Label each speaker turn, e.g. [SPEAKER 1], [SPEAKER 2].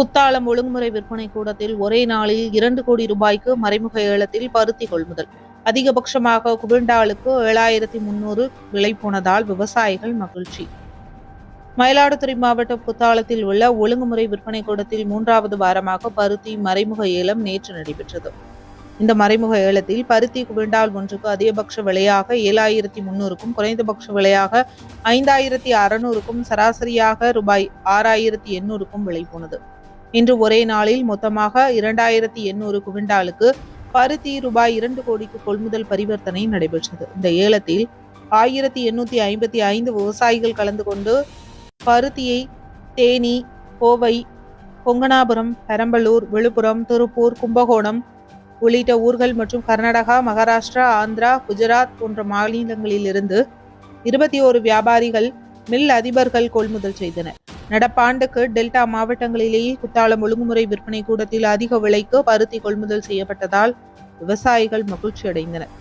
[SPEAKER 1] குத்தாலம் ஒழுங்குமுறை விற்பனை கூடத்தில் ஒரே நாளில் இரண்டு கோடி ரூபாய்க்கு மறைமுக ஏலத்தில் பருத்தி கொள்முதல். அதிகபட்சமாக குவிண்டாலுக்கு ஏழாயிரத்தி முன்னூறு விலை போனதால் விவசாயிகள் மகிழ்ச்சி. மயிலாடுதுறை மாவட்டம் குத்தாலத்தில் உள்ள ஒழுங்குமுறை விற்பனை கூடத்தில் மூன்றாவது வாரமாக பருத்தி மறைமுக ஏலம் நேற்று நடைபெற்றது. இந்த மறைமுக ஏலத்தில் பருத்தி குவிண்டால் ஒன்றுக்கு அதிகபட்ச விலையாக ஏழாயிரத்தி முன்னூறுக்கும் குறைந்தபட்ச விலையாக ஐந்தாயிரத்தி அறுநூறுக்கும் சராசரியாக ரூபாய் ஆறாயிரத்தி எண்ணூறுக்கும் விலை போனது. இன்று ஒரே நாளில் மொத்தமாக இரண்டாயிரத்தி எண்ணூறு குவிண்டாலுக்கு பருத்தி ரூபாய் இரண்டு கோடிக்கு கொள்முதல் பரிவர்த்தனை நடைபெற்றது. இந்த ஏலத்தில் ஆயிரத்தி எண்ணூத்தி ஐம்பத்தி ஐந்து விவசாயிகள் கலந்து கொண்டு பருத்தியை தேனி கோவை கொங்கனாபுரம் பெரம்பலூர் விழுப்புரம் திருப்பூர் கும்பகோணம் உள்ளிட்ட ஊர்கள் மற்றும் கர்நாடகா மகாராஷ்டிரா ஆந்திரா குஜராத் போன்ற மாநிலங்களிலிருந்து இருபத்தி ஓரு வியாபாரிகள் மில் அதிபர்கள் கொள்முதல் செய்தனர். நடப்பாண்டுக்கு டெல்டா மாவட்டங்களிலேயே குத்தாலம் ஒழுங்குமுறை விற்பனை கூடத்தில் அதிக விலைக்கு பருத்தி கொள்முதல் செய்யப்பட்டதால் விவசாயிகள் மகிழ்ச்சி அடைந்தனர்